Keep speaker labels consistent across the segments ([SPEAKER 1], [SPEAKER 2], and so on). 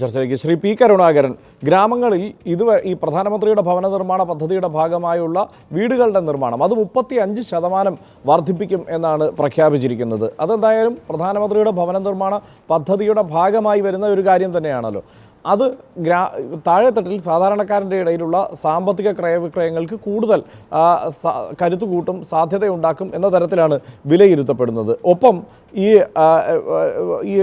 [SPEAKER 1] ചർച്ചയിലേക്ക് ശ്രീ പി കരുണാകരൻ. ഗ്രാമങ്ങളിൽ ഇതുവരെ ഈ പ്രധാനമന്ത്രിയുടെ ഭവന നിർമ്മാണ പദ്ധതിയുടെ ഭാഗമായുള്ള വീടുകളുടെ നിർമ്മാണം അത് മുപ്പത്തി അഞ്ച് ശതമാനം വർദ്ധിപ്പിക്കും എന്നാണ് പ്രഖ്യാപിച്ചിരിക്കുന്നത്. അതെന്തായാലും പ്രധാനമന്ത്രിയുടെ ഭവന നിർമ്മാണ പദ്ധതിയുടെ ഭാഗമായി വരുന്ന ഒരു കാര്യം തന്നെയാണല്ലോ. അത് ഗ്രാ താഴെത്തട്ടിൽ സാധാരണക്കാരന്റെ ഇടയിലുള്ള സാമ്പത്തിക ക്രയവിക്രയങ്ങൾക്ക് കൂടുതൽ കരുത്തു കൂട്ടും സാധ്യതയുണ്ടാക്കും എന്ന തരത്തിലാണ് വിലയിരുത്തപ്പെടുന്നത്. ഒപ്പം ഈ ഈ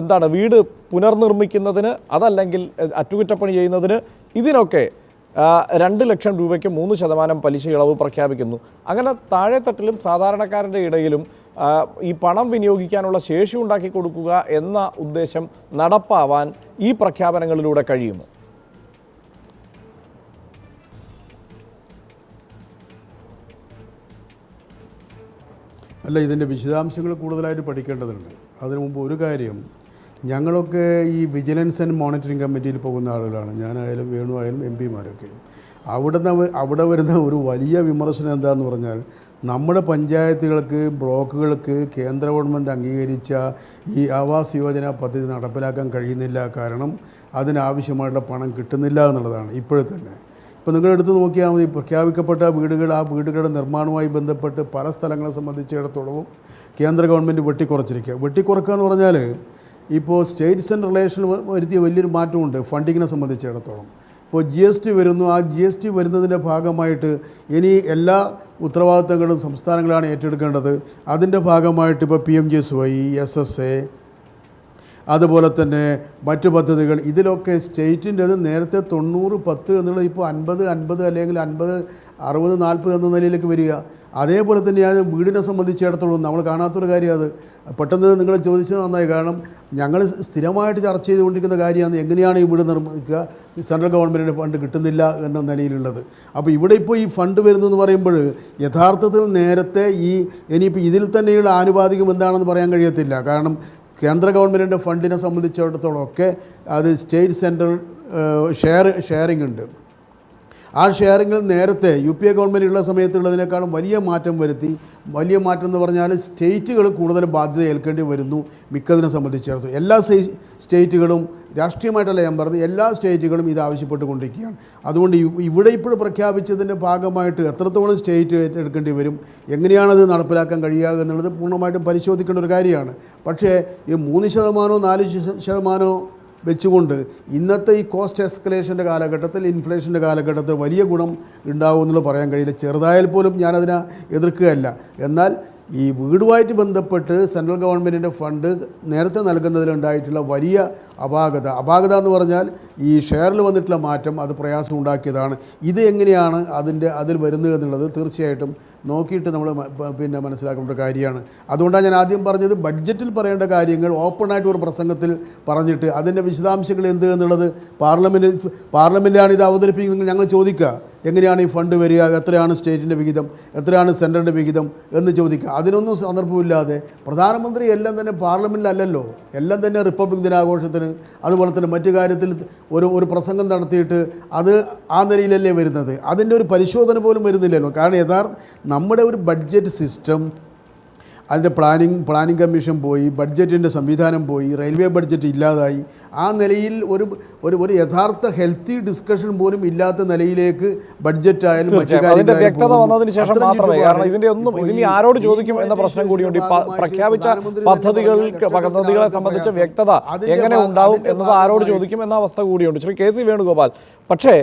[SPEAKER 1] എന്താണ് വീട് പുനർനിർമ്മിക്കുന്നതിന് അതല്ലെങ്കിൽ അറ്റകുറ്റപ്പണി ചെയ്യുന്നതിന് ഇതിനൊക്കെ രണ്ട് ലക്ഷം രൂപയ്ക്ക് മൂന്ന് ശതമാനം പലിശ ഇളവ് പ്രഖ്യാപിക്കുന്നു. അങ്ങനെ താഴെത്തട്ടിലും സാധാരണക്കാരന്റെ ഇടയിലും ഈ പണം വിനിയോഗിക്കാനുള്ള ശേഷി ഉണ്ടാക്കി കൊടുക്കുക എന്ന ഉദ്ദേശം നടപ്പാവാൻ ഈ പ്രഖ്യാപനങ്ങളിലൂടെ കഴിയുമോ?
[SPEAKER 2] അല്ല ഇതിന്റെ വിശദാംശങ്ങൾ കൂടുതലായിട്ട് പഠിക്കേണ്ടതുണ്ട്. അതിനു മുമ്പ് ഒരു കാര്യം ഞങ്ങളൊക്കെ ഈ വിജിലൻസ് ആൻഡ് മോണിറ്ററിംഗ് കമ്മിറ്റിയിൽ പോകുന്ന ആളുകളാണ്. ഞാനായാലും വേണു ആയാലും എം പിമാരൊക്കെ അവിടുന്ന് അവിടെ വരുന്ന ഒരു വലിയ വിമർശനം എന്താണെന്ന് പറഞ്ഞാൽ നമ്മുടെ പഞ്ചായത്തുകൾക്ക് ബ്ലോക്കുകൾക്ക് കേന്ദ്ര ഗവൺമെന്റ് അംഗീകരിച്ച ഈ ആവാസ് യോജന പദ്ധതി നടപ്പിലാക്കാൻ കഴിയുന്നില്ല കാരണം അതിനാവശ്യമായിട്ടുള്ള പണം കിട്ടുന്നില്ല എന്നുള്ളതാണ് ഇപ്പോഴത്തെ തന്നെ. ഇപ്പോൾ നിങ്ങൾ എടുത്തു നോക്കിയാൽ മതി പ്രഖ്യാപിക്കപ്പെട്ട വീടുകൾ ആ വീടുകളുടെ നിർമ്മാണവുമായി ബന്ധപ്പെട്ട് പല സ്ഥലങ്ങളെ സംബന്ധിച്ചിടത്തോളവും കേന്ദ്ര ഗവൺമെന്റ് വെട്ടിക്കുറച്ചിരിക്കുക. വെട്ടിക്കുറക്കുക എന്ന് പറഞ്ഞാൽ ഇപ്പോൾ സ്റ്റേറ്റ്സ് ആൻഡ് റിലേഷൻ വരുത്തിയ വലിയൊരു മാറ്റമുണ്ട് ഫണ്ടിങ്ങിനെ സംബന്ധിച്ചിടത്തോളം. ഇപ്പോൾ ജി എസ് ടി വരുന്നു. ആ ജി എസ് ടി വരുന്നതിന്റെ ഭാഗമായിട്ട് ഇനി എല്ലാ ഉത്തരവാദിത്തങ്ങളും സംസ്ഥാനങ്ങളാണ് ഏറ്റെടുക്കേണ്ടത്. അതിന്റെ ഭാഗമായിട്ട് ഇപ്പോൾ P M G S Y S S A അതുപോലെ തന്നെ മറ്റു പദ്ധതികൾ. ഇതിലൊക്കെ സ്റ്റേറ്റിന്റെത് നേരത്തെ തൊണ്ണൂറ് പത്ത് എന്നുള്ളത് ഇപ്പോൾ അൻപത് അൻപത് അല്ലെങ്കിൽ അൻപത് അറുപത് നാൽപ്പത് എന്ന നിലയിലേക്ക് വരിക. അതേപോലെ തന്നെ തന്നെയാണ് വീടിനെ സംബന്ധിച്ചിടത്തോളം നമ്മൾ കാണാത്തൊരു കാര്യം അത്. പെട്ടെന്ന് നിങ്ങൾ ചോദിച്ചത് നന്നായി. കാരണം ഞങ്ങൾ സ്ഥിരമായിട്ട് ചർച്ച ചെയ്തുകൊണ്ടിരിക്കുന്ന കാര്യമാണ് എങ്ങനെയാണ് ഈ വീട് നിർമ്മിക്കുക? സെൻട്രൽ ഗവൺമെന്റിന്റെ ഫണ്ട് കിട്ടുന്നില്ല എന്ന നിലയിലുള്ളത്. അപ്പോൾ ഇവിടെ ഇപ്പോൾ ഈ ഫണ്ട് വരുന്നു എന്ന് പറയുമ്പോൾ യഥാർത്ഥത്തിൽ നേരത്തെ ഈ ഇനിയിപ്പോൾ ഇതിൽ തന്നെയുള്ള ആനുപാതികം എന്താണെന്ന് പറയാൻ കഴിയത്തില്ല. കാരണം കേന്ദ്ര ഗവൺമെന്റിന്റെ ഫണ്ടിനെ സംബന്ധിച്ചിടത്തോളം ഒക്കെ അത് സ്റ്റേറ്റ് സെൻട്രൽ ഷെയർ ഷെയറിംഗ് ഉണ്ട്. ആ ഷെയറിങ്ങിൽ നേരത്തെ യു പി എ ഗവൺമെന്റ് ഉള്ള സമയത്തുള്ളതിനേക്കാളും വലിയ മാറ്റം വരുത്തി വലിയ മാറ്റം എന്ന് പറഞ്ഞാൽ സ്റ്റേറ്റുകൾ കൂടുതൽ ബാധ്യത ഏൽക്കേണ്ടി വരുന്നു മിക്കതിനെ സംബന്ധിച്ചിടത്തോളം. എല്ലാ സ്റ്റേ- സ്റ്റേറ്റുകളും രാഷ്ട്രീയമായിട്ടല്ല ഞാൻ പറഞ്ഞത് എല്ലാ സ്റ്റേറ്റുകളും ഇത് ആവശ്യപ്പെട്ടുകൊണ്ടിരിക്കുകയാണ്. അതുകൊണ്ട് ഇവിടെ ഇപ്പോൾ പ്രഖ്യാപിച്ചതിന്റെ ഭാഗമായിട്ട് എത്രത്തോളം സ്റ്റേറ്റ് ഏറ്റെടുക്കേണ്ടി വരും എങ്ങനെയാണത് നടപ്പിലാക്കാൻ കഴിയുക എന്നുള്ളത് പൂർണമായിട്ടും പരിശോധിക്കേണ്ട ഒരു കാര്യമാണ്. പക്ഷേ ഈ മൂന്ന് ശതമാനമോ നാല് ശത- ശതമാനമോ വെച്ചുകൊണ്ട് ഇന്നത്തെ ഈ കോസ്റ്റ് എസ്കലേഷന്റെ കാലഘട്ടത്തിൽ ഇൻഫ്ലേഷന്റെ കാലഘട്ടത്തിൽ വലിയ ഗുണം ഉണ്ടാവും എന്നുള്ളത് പറയാൻ കഴിയില്ല. ചെറുതായാൽ പോലും ഞാനതിനെ എതിർക്കുകയല്ല. എന്നാൽ ഈ വീടുമായിട്ട് ബന്ധപ്പെട്ട് സെൻട്രൽ ഗവൺമെന്റിന്റെ ഫണ്ട് നേരത്തെ നൽകുന്നതിലുണ്ടായിട്ടുള്ള വലിയ അപാകത. അപാകത എന്ന് പറഞ്ഞാൽ ഈ ഷെയറിൽ വന്നിട്ടുള്ള മാറ്റം അത് പ്രയാസം ഉണ്ടാക്കിയതാണ്. ഇത് എങ്ങനെയാണ് അതിന്റെ അതിൽ വരുന്നത് എന്നുള്ളത് തീർച്ചയായിട്ടും നോക്കിയിട്ട് നമ്മൾ പിന്നെ മനസ്സിലാക്കേണ്ട ഒരു കാര്യമാണ്. അതുകൊണ്ടാണ് ഞാൻ ആദ്യം പറഞ്ഞത് ബഡ്ജറ്റിൽ പറയേണ്ട കാര്യങ്ങൾ ഓപ്പണായിട്ട് ഒരു പ്രസംഗത്തിൽ പറഞ്ഞിട്ട് അതിന്റെ വിശദാംശങ്ങൾ എന്ത് എന്നുള്ളത് പാർലമെന്റ് പാർലമെന്റിലാണ് ഇത് അവതരിപ്പിക്കുന്നത് ഞങ്ങൾ ചോദിക്കുക. എങ്ങനെയാണ് ഈ ഫണ്ട് വരിക? എത്രയാണ് സ്റ്റേറ്റിന്റെ വിഹിതം? എത്രയാണ് സെന്ററിന്റെ വിഹിതം എന്ന് ചോദിക്കുക. അതിനൊന്നും സന്ദർഭമില്ലാതെ പ്രധാനമന്ത്രി എല്ലാം തന്നെ പാർലമെന്റിലല്ലല്ലോ എല്ലാം തന്നെ റിപ്പബ്ലിക് ദിനാഘോഷത്തിന് അതുപോലെ തന്നെ മറ്റു കാര്യത്തിൽ ഒരു ഒരു പ്രസംഗം നടത്തിയിട്ട് അത് ആ നിലയിലല്ലേ വരുന്നത്. അതിന്റെ ഒരു പരിശോധന പോലും വരുന്നില്ലല്ലോ. കാരണം യഥാർത്ഥ നമ്മുടെ ഒരു ബഡ്ജറ്റ് സിസ്റ്റം അതിന്റെ പ്ലാനിങ് പ്ലാനിങ് കമ്മീഷൻ പോയി ബഡ്ജറ്റിന്റെ സംവിധാനം പോയി റെയിൽവേ ബഡ്ജറ്റ് ഇല്ലാതായി. ആ നിലയിൽ ഒരു ഒരു ഒരു യഥാർത്ഥ ഹെൽത്തി ഡിസ്കഷൻ പോലും ഇല്ലാത്ത നിലയിലേക്ക് ബഡ്ജറ്റ് ആയാലും മറ്റു
[SPEAKER 1] അതിന്റെ വ്യക്തത വന്നതിന് ശേഷം മാത്രമേ. കാരണം ഇതിന്റെ ഒന്നും ഇതിനി ആരോട് ചോദിക്കും എന്ന പ്രശ്നം കൂടിയുണ്ട് പ്രഖ്യാപിച്ച പദ്ധതികൾക്ക് പദ്ധതികളെ സംബന്ധിച്ച വ്യക്തത എങ്ങനെ ഉണ്ടാവും എന്നത് ആരോട് ചോദിക്കും എന്ന അവസ്ഥ കൂടിയുണ്ട്. ശ്രീ കെ സി വേണുഗോപാൽ പക്ഷേ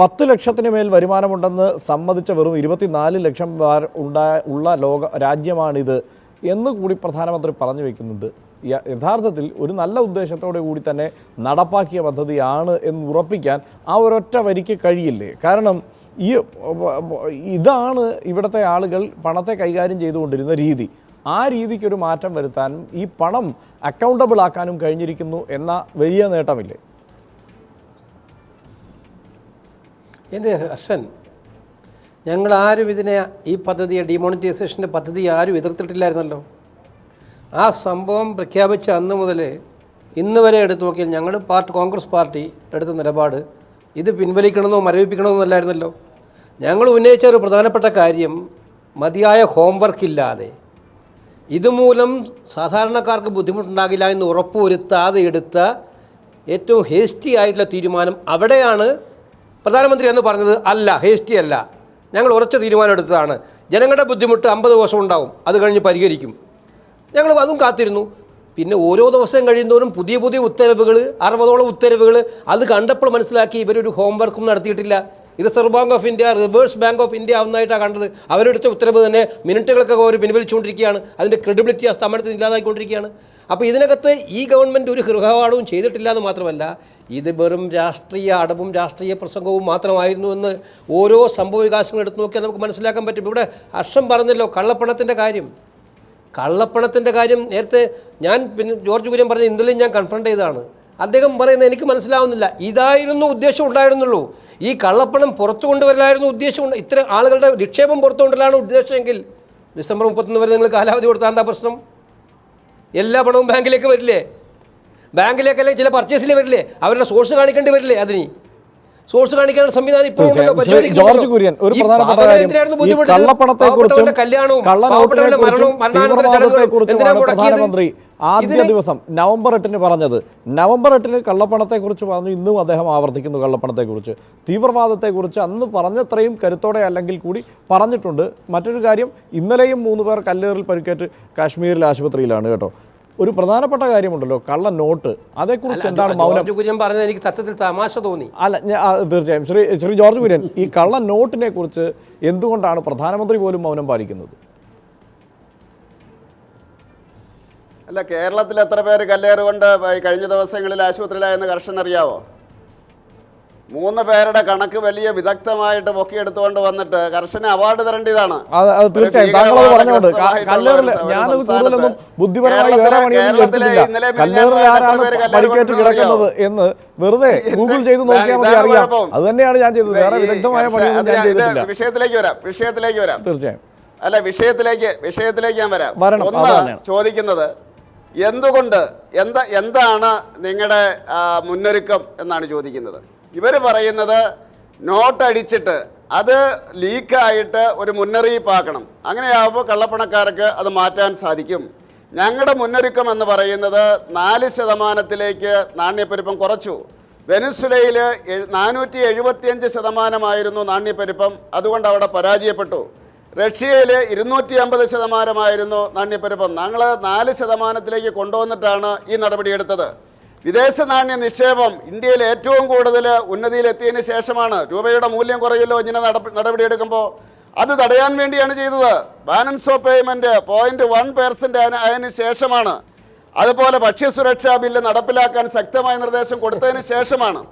[SPEAKER 1] പത്ത് ലക്ഷത്തിന് മേൽ വരുമാനമുണ്ടെന്ന് സമ്മതിച്ച വെറും ഇരുപത്തിനാല് ലക്ഷം പേർ ഉണ്ടാ ഉള്ള ലോക രാജ്യമാണിത്. എന്ന് കൂടി പ്രധാനമന്ത്രി പറഞ്ഞു വെക്കുന്നുണ്ട്. യഥാർത്ഥത്തിൽ ഒരു നല്ല ഉദ്ദേശത്തോടെ കൂടി തന്നെ നടപ്പാക്കിയ പദ്ധതിയാണ് എന്ന് ഉറപ്പിക്കാൻ ആ ഒരൊറ്റ വരിക്ക് കഴിയില്ലേ? കാരണം ഈ ഇതാണ് ഇവിടുത്തെ ആളുകൾ പണത്തെ കൈകാര്യം ചെയ്തുകൊണ്ടിരുന്ന രീതി. ആ രീതിക്കൊരു മാറ്റം വരുത്താനും ഈ പണം അക്കൗണ്ടബിൾ ആക്കാനും കഴിഞ്ഞിരിക്കുന്നു എന്ന വലിയ നേട്ടമില്ലേ?
[SPEAKER 3] എന്റെ ഹർഷൻ ഞങ്ങൾ ആരും ഇതിനെ ഈ പദ്ധതിയെ ഡിമോണിറ്റൈസേഷന്റെ പദ്ധതി ആരും എതിർത്തിട്ടില്ലായിരുന്നല്ലോ. ആ സംഭവം പ്രഖ്യാപിച്ച അന്ന് മുതൽ ഇന്ന് വരെ എടുത്തു നോക്കിയാൽ ഞങ്ങൾ പാർട്ടി കോൺഗ്രസ് പാർട്ടി എടുത്ത നിലപാട് ഇത് പിൻവലിക്കണമെന്നോ മരവിപ്പിക്കണമെന്നോ അല്ലായിരുന്നല്ലോ. ഞങ്ങൾ ഉന്നയിച്ച ഒരു പ്രധാനപ്പെട്ട കാര്യം മതിയായ ഹോംവർക്ക് ഇല്ലാതെ. ഇതുമൂലം സാധാരണക്കാർക്ക് ബുദ്ധിമുട്ടുണ്ടാകില്ല എന്ന് ഉറപ്പുവരുത്താതെ എടുത്ത ഏറ്റവും ഹേസ്റ്റി ആയിട്ടുള്ള തീരുമാനം അവിടെയാണ് പ്രധാനമന്ത്രി എന്ന് പറഞ്ഞത്. അല്ല ഹേസ്റ്റി അല്ല. ഞങ്ങൾ ഉറച്ച തീരുമാനം എടുത്തതാണ് ജനങ്ങളുടെ ബുദ്ധിമുട്ട് അമ്പത് ദിവസം ഉണ്ടാവും. അത് കഴിഞ്ഞ് പരിഹരിക്കും. ഞങ്ങൾ അതും കാത്തിരുന്നു. പിന്നെ ഓരോ ദിവസം കഴിയുന്തോറും പുതിയ പുതിയ ഉത്തരവുകൾ അറുപതോളം ഉത്തരവുകൾ അത് കണ്ടപ്പോൾ മനസ്സിലാക്കി ഇവരൊരു ഹോംവർക്കും നടത്തിയിട്ടില്ല. Reserve bank of India reverse bank of India ആവുന്നതായിട്ടാണ് കണ്ടത്. അവരെടുത്ത ഉത്തരവ് തന്നെ മിനിറ്റുകൾക്കൊക്കെ അവർ പിൻവലിച്ചുകൊണ്ടിരിക്കുകയാണ് അതിന്റെ ക്രെഡിബിലിറ്റി ആ സ്ഥാപനത്തിൽ ഇല്ലാതായിക്കൊണ്ടിരിക്കുകയാണ്. അപ്പോൾ ഇതിനകത്ത് ഈ ഗവൺമെന്റ് ഒരു ഹൃഹപാഠവും ചെയ്തിട്ടില്ല എന്ന് മാത്രമല്ല ഇത് വെറും രാഷ്ട്രീയ അടവും രാഷ്ട്രീയ പ്രസംഗവും മാത്രമായിരുന്നു എന്ന് ഓരോ സംഭവ വികാസങ്ങൾ എടുത്തു നോക്കിയാൽ നമുക്ക് മനസ്സിലാക്കാൻ പറ്റും. ഇവിടെ ഹർഷം പറഞ്ഞല്ലോ കള്ളപ്പണത്തിന്റെ കാര്യം. കള്ളപ്പണത്തിന്റെ കാര്യം നേരത്തെ ഞാൻ പിന്നെ ജോർജ് കുര്യൻ പറഞ്ഞ ഇന്നലെയും ഞാൻ കൺഫ്രണ്ട് ചെയ്തതാണ്. അദ്ദേഹം പറയുന്നത് എനിക്ക് മനസ്സിലാവുന്നില്ല. ഇതായിരുന്നു ഉദ്ദേശം ഉണ്ടായിരുന്നുള്ളൂ. ഈ കള്ളപ്പണം പുറത്തു കൊണ്ടുവരലായിരുന്നു ഉദ്ദേശം ഇത്ര ആളുകളുടെ നിക്ഷേപം പുറത്തു കൊണ്ടുവരലാണ് ഉദ്ദേശമെങ്കിൽ ഡിസംബർ മുപ്പത്തൊന്ന് വരെ നിങ്ങൾ കാലാവധി കൊടുത്താൽ എന്താ പ്രശ്നം? എല്ലാ പണവും ബാങ്കിലേക്ക് വരില്ലേ? ബാങ്കിലേക്കല്ലേ ചില പർച്ചേസിലേ വരില്ലേ? അവരുടെ സോഴ്സ് കാണിക്കേണ്ടി വരില്ലേ അതിന്? സോഴ്സ് കാണിക്കാനുള്ള സംവിധാനം ഇപ്പോൾ
[SPEAKER 1] ജോർജ് കുര്യൻ ഒരു പ്രധാനപ്പെട്ട കാര്യം? കള്ളപ്പണത്തെക്കുറിച്ചും കള്ളനോട്ടിനെക്കുറിച്ചും പ്രധാനമന്ത്രി ആദ്യ ദിവസം നവംബർ എട്ടിന് പറഞ്ഞത്. നവംബർ എട്ടിന് കള്ളപ്പണത്തെക്കുറിച്ച് പറഞ്ഞു. ഇന്നും അദ്ദേഹം ആവർത്തിക്കുന്നു കള്ളപ്പണത്തെക്കുറിച്ച് തീവ്രവാദത്തെക്കുറിച്ച് അന്ന് പറഞ്ഞത്രയും കരുത്തോടെ അല്ലെങ്കിൽ കൂടി പറഞ്ഞിട്ടുണ്ട്. മറ്റൊരു കാര്യം ഇന്നലെയും മൂന്ന് പേർ കല്ലേറിൽ പരിക്കേറ്റ് കാശ്മീരിലെ ആശുപത്രിയിലാണ് കേട്ടോ. ഒരു പ്രധാനപ്പെട്ട കാര്യമുണ്ടല്ലോ കള്ള നോട്ട്. അതേക്കുറിച്ച് എന്താണ് മൗനം?
[SPEAKER 3] കുര്യൻ പറഞ്ഞത് എനിക്ക് സത്യത്തിൽ തമാശ തോന്നി.
[SPEAKER 1] അല്ല തീർച്ചയായും. ശ്രീ ശ്രീ ജോർജ് കുര്യൻ ഈ കള്ള നോട്ടിനെ കുറിച്ച് എന്തുകൊണ്ടാണ് പ്രധാനമന്ത്രി പോലും മൗനം പാലിക്കുന്നത്?
[SPEAKER 4] അല്ല കേരളത്തിൽ എത്ര പേര് കല്ലേറുകൊണ്ട് കഴിഞ്ഞ ദിവസങ്ങളിൽ ആശുപത്രിയിലായെന്ന് കർഷകൻ അറിയാവോ മൂന്ന് പേരുടെ കണക്ക് വലിയ വിദഗ്ധമായിട്ട് പൊക്കിയെടുത്തുകൊണ്ട് വന്നിട്ട് കർശന അവാർഡ്
[SPEAKER 1] അത്
[SPEAKER 4] ഒരു
[SPEAKER 1] തീർച്ചയായും. എന്ന് വെറുതെ ഗൂഗിൾ ചെയ്ത് നോക്കിയാൽ മതി അറിയാം. അത് തന്നെയാണ് ഞാൻ ചെയ്തത്. വേറെ വിദഗ്ധമായ പണിയൊന്നും
[SPEAKER 4] വിഷയത്തിലേക്ക് വരാം വിഷയത്തിലേക്ക് വരാം.
[SPEAKER 1] തീർച്ചയായും.
[SPEAKER 4] അല്ല വിഷയത്തിലേക്ക് വിഷയത്തിലേക്ക് ഞാൻ വരാം. ഒന്ന്. ചോദിക്കുന്നത് എന്തുകൊണ്ട് എന്താ എന്താണ് നിങ്ങളുടെ മുന്നൊരുക്കം എന്നാണ് ചോദിക്കുന്നത്? ഇവർ പറയുന്നത് നോട്ട് അടിച്ചിട്ട് അത് ലീക്കായിട്ട് ഒരു മുന്നറിയിപ്പാക്കണം. അങ്ങനെയാവുമ്പോൾ കള്ളപ്പണക്കാർക്ക് അത് മാറ്റാൻ സാധിക്കും. ഞങ്ങളുടെ മുന്നൊരുക്കം എന്ന് പറയുന്നത് നാല് ശതമാനത്തിലേക്ക് നാണ്യപ്പെരുപ്പം കുറച്ചു. വെനസുലയിൽ നാനൂറ്റി എഴുപത്തിയഞ്ച് ശതമാനമായിരുന്നു നാണ്യപ്പെരുപ്പം അതുകൊണ്ട് അവിടെ പരാജയപ്പെട്ടു. റഷ്യയിൽ ഇരുന്നൂറ്റി അമ്പത് ശതമാനമായിരുന്നു നാണ്യപ്പെരുപ്പം. ഞങ്ങൾ നാല് ശതമാനത്തിലേക്ക് കൊണ്ടുവന്നിട്ടാണ് ഈ നടപടിയെടുത്തത്. വിദേശ നാണ്യ നിക്ഷേപം ഇന്ത്യയിൽ ഏറ്റവും കൂടുതൽ ഉന്നതിയിലെത്തിയതിന് ശേഷമാണ് രൂപയുടെ മൂല്യം കുറയല്ലോ ഇങ്ങനെ നടപ- നടപടിയെടുക്കുമ്പോൾ. അത് തടയാൻ വേണ്ടിയാണ് ചെയ്തത്. Balance of payment point one percent അതിന് ശേഷമാണ്. അതുപോലെ ഭക്ഷ്യസുരക്ഷാ ബില്ല് നടപ്പിലാക്കാൻ ശക്തമായ നിർദ്ദേശം കൊടുത്തതിന് ശേഷമാണ്.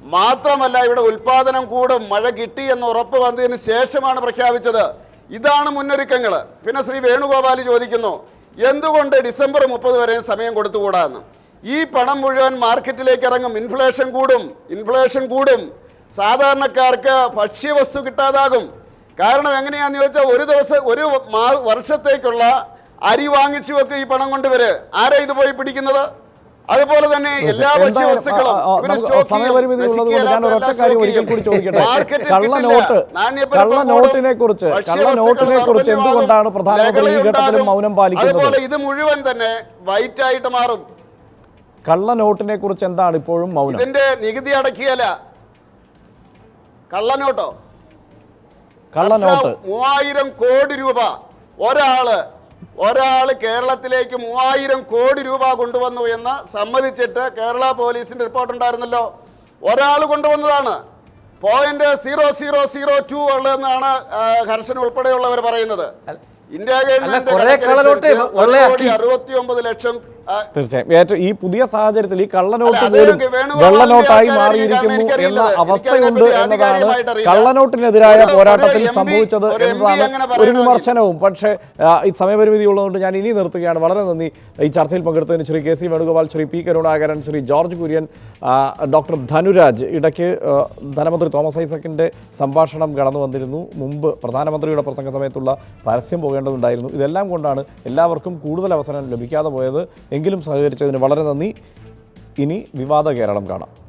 [SPEAKER 4] മാത്രമല്ല ഇവിടെ ഉൽപാദനം കൂടും മഴ കിട്ടി എന്ന് ഉറപ്പ് വന്നതിന് ശേഷമാണ് പ്രഖ്യാപിച്ചത്. ഇതാണ് മുന്നൊരുക്കങ്ങൾ. പിന്നെ ശ്രീ വേണുഗോപാൽ ചോദിക്കുന്നു എന്തുകൊണ്ട് ഡിസംബർ മുപ്പത് വരെ സമയം കൊടുത്തുകൂടാ എന്ന്? ഈ പണം മുഴുവൻ മാർക്കറ്റിലേക്ക് ഇറങ്ങും. ഇൻഫ്ലേഷൻ കൂടും. ഇൻഫ്ലേഷൻ കൂടും. സാധാരണക്കാർക്ക് ഭക്ഷ്യവസ്തു കിട്ടാതാകും. കാരണം എങ്ങനെയാണെന്ന് ചോദിച്ചാൽ ഒരു ദിവസം ഒരു മാ- വർഷത്തേക്കുള്ള അരി വാങ്ങിച്ചു വെക്കും ഈ പണം കൊണ്ടുവര് ആരാ ഇത് പോയി പിടിക്കുന്നത്? അതുപോലെ തന്നെ എല്ലാ ഭക്ഷ്യവസ്തുക്കളും.
[SPEAKER 1] നോട്ടിനെ കുറിച്ച് നോട്ടിനെ കുറിച്ച് എന്തുകൊണ്ടാണ് പ്രധാനമന്ത്രി. മൗനം പാലിക്കുന്നത്?
[SPEAKER 4] അതുപോലെ ഇത് മുഴുവൻ തന്നെ വൈറ്റ് ആയിട്ട് മാറും.
[SPEAKER 1] കള്ള നോട്ടിനെ കുറിച്ച് എന്താണ് ഇപ്പോഴും മൗനം?
[SPEAKER 4] ഇതിന്റെ നികുതി അടക്കിയല്ല. കള്ളനോട്ടോ
[SPEAKER 1] കള്ള
[SPEAKER 4] വർഷം
[SPEAKER 1] നോട്ട്.
[SPEAKER 4] മൂവായിരം കോടി രൂപ. ഒരാൾ ഒരാൾ കേരളത്തിലേക്ക് മൂവായിരം കോടി രൂപ കൊണ്ടുവന്നു എന്ന് സമ്മതിച്ചിട്ട് കേരള പോലീസിന്റെ റിപ്പോർട്ട് ഉണ്ടായിരുന്നല്ലോ. ഒരാൾ കൊണ്ടുവന്നതാണ്. Point zero zero zero two ഉള്ളതെന്നാണ് Harshan ഉൾപ്പെടെയുള്ളവർ പറയുന്നത്. ഇന്ത്യ ഗവൺമെന്റ്
[SPEAKER 3] കള്ളനോട്ട്.
[SPEAKER 4] അറുപത്തി ഒമ്പത് ലക്ഷം
[SPEAKER 1] തീർച്ചയായും. ഏറ്റവും ഈ പുതിയ സാഹചര്യത്തിൽ ഈ കള്ളനോട്ട് പോലും വെള്ളനോട്ടായി മാറിയിരിക്കുന്നു എന്ന. അവസ്ഥയുണ്ട് എന്നതാണ്. കള്ളനോട്ടിനെതിരായ പോരാട്ടത്തിൽ സംഭവിച്ചത് എന്നതാണ് ഒരു വിമർശനവും. പക്ഷേ ഈ സമയപരിമിതി ഉള്ളതുകൊണ്ട് ഞാൻ ഇനി നിർത്തുകയാണ്. വളരെ നന്ദി. ഈ ചർച്ചയിൽ പങ്കെടുത്തതിന് Shri K C Venugopal Shri P Karunakaran Shri George Kurian doctor Dhanuraj. ഇടയ്ക്ക് ധനമന്ത്രി തോമസ് ഐസക്കിന്റെ സംഭാഷണം കടന്നു വന്നിരുന്നു. മുമ്പ് പ്രധാനമന്ത്രിയുടെ പ്രസംഗ സമയത്തുള്ള പരസ്യം പോകേണ്ടതുണ്ടായിരുന്നു. ഇതെല്ലാം കൊണ്ടാണ് എല്ലാവർക്കും കൂടുതൽ അവസരം ലഭിക്കാതെ പോയത്. എങ്കിലും സഹകരിച്ചതിന് വളരെ നന്ദി. ഇനി വിവാദ കേരളം കാണാം.